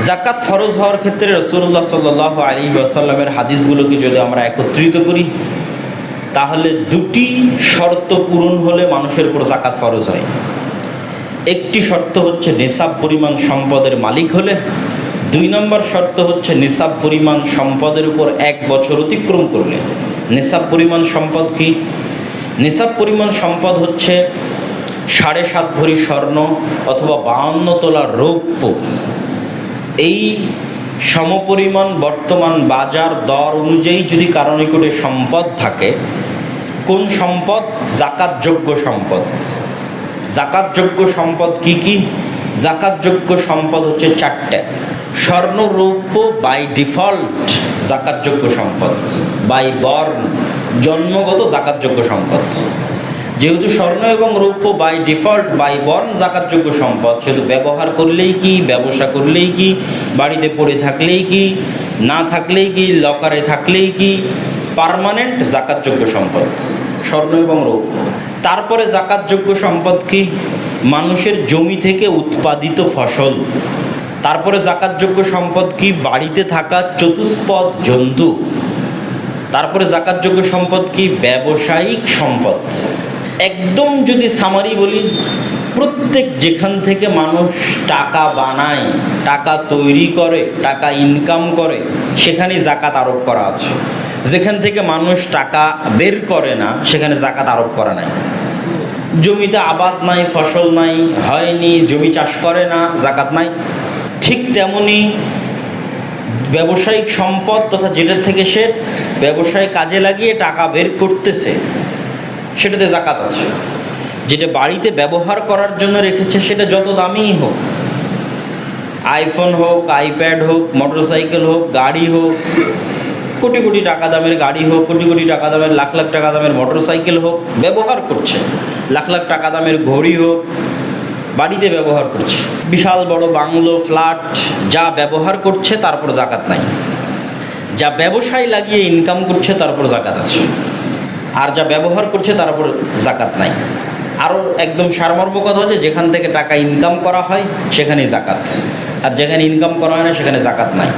জাকাত ফরজ হওয়ার ক্ষেত্রে রসুল্লাহ সাল্লাহ আলী আসাল্লামের হাদিসগুলোকে যদি আমরা একত্রিত করি, তাহলে দুটি শর্ত পূরণ হলে মানুষের উপর জাকাত ফরজ হয়। একটি শর্ত হচ্ছে নিসাব পরিমাণ সম্পদের মালিক হলে, দুই নম্বর শর্ত হচ্ছে নিসাব পরিমাণ সম্পদের উপর এক বছর অতিক্রম করলে। নিসাব পরিমাণ সম্পদ কি? নিসাব পরিমাণ সম্পদ হচ্ছে সাড়ে সাত ভরি স্বর্ণ অথবা বাহান্ন তোলা রৌপ্য। এই সমপরিমাণ বর্তমান বাজার দর অনুযায়ী যদি কারও নিকটে সম্পদ থাকে, কোন সম্পদ? জাকাতযোগ্য সম্পদ। জাকাতযোগ্য সম্পদ কি কি? জাকাতযোগ্য সম্পদ হচ্ছে চারটে। স্বর্ণ রৌপ্য বাই ডিফল্ট জাকাতযোগ্য সম্পদ। বাই বর্ন জন্মগত জাকাতযোগ্য সম্পদ। যেহেতু স্বর্ণ এবং রৌপ্য বাই ডিফল্ট বাই বর্ন জাকাতযোগ্য সম্পদ, সেহেতু ব্যবহার করলেই কি, ব্যবসা করলেই কি, বাড়িতে পড়ে থাকলেই কি, না থাকলেই কি, লকারে থাকলেই কি পারমানেন্ট জাকাতযোগ্য সম্পদ, স্বর্ণ এবং রৌপ্য। তারপরে জাকাতযোগ্য সম্পদ কি? মানুষের জমি থেকে উৎপাদিত ফসল। তারপরে জাকাতযোগ্য সম্পদ কি? বাড়িতে থাকা চতুষ্পদ জন্তু। তারপরে জাকাতযোগ্য সম্পদ কি? ব্যবসায়িক সম্পদ। একদম যদি সামারি বলি, প্রত্যেক যেখান থেকে মানুষ টাকা বানায়, টাকা তৈরি করে, টাকা ইনকাম করে সেখানেই জাকাত আরোপ করা আছে। যেখান থেকে মানুষ টাকা বের করে না, সেখানে জাকাত আরোপ করা নাই। জমিতে আবাদ নাই, ফসল নাই, হয়নি, জমি চাষ করে না, জাকাত নাই। ঠিক তেমনি ব্যবসায়িক সম্পদ তথা যেটার থেকে সে ব্যবসায় কাজে লাগিয়ে টাকা বের করতেছে সেটাতে জাকাত আছে। যেটা বাড়িতে ব্যবহার করার জন্য রেখেছে, সেটা যত দামিই হোক। আইফোন হোক, আইপ্যাড হোক, মোটরসাইকেল হোক, গাড়ি হোক, কোটি কোটি টাকা দামের গাড়ি হোক, কোটি কোটি টাকা দামের, লাখ লাখ টাকা দামের মোটরসাইকেল হোক, ব্যবহার করছে। লাখ লাখ টাকা দামের ঘড়ি হোক, বাড়িতে ব্যবহার করছে। বিশাল বড় বাংলো, ফ্ল্যাট, যা ব্যবহার করছে তারপর জাকাত নাই। যা ব্যবসায় লাগিয়ে ইনকাম করছে তারপর জাকাত আছে। আর যা ব্যবহার করছে তার উপর জাকাত নাই। আরও একদম সারমর্ম কথা হচ্ছে, যেখান থেকে টাকা ইনকাম করা হয়, সেখানেই জাকাত। আর যেখানে ইনকাম করা হয় না, সেখানে জাকাত নাই।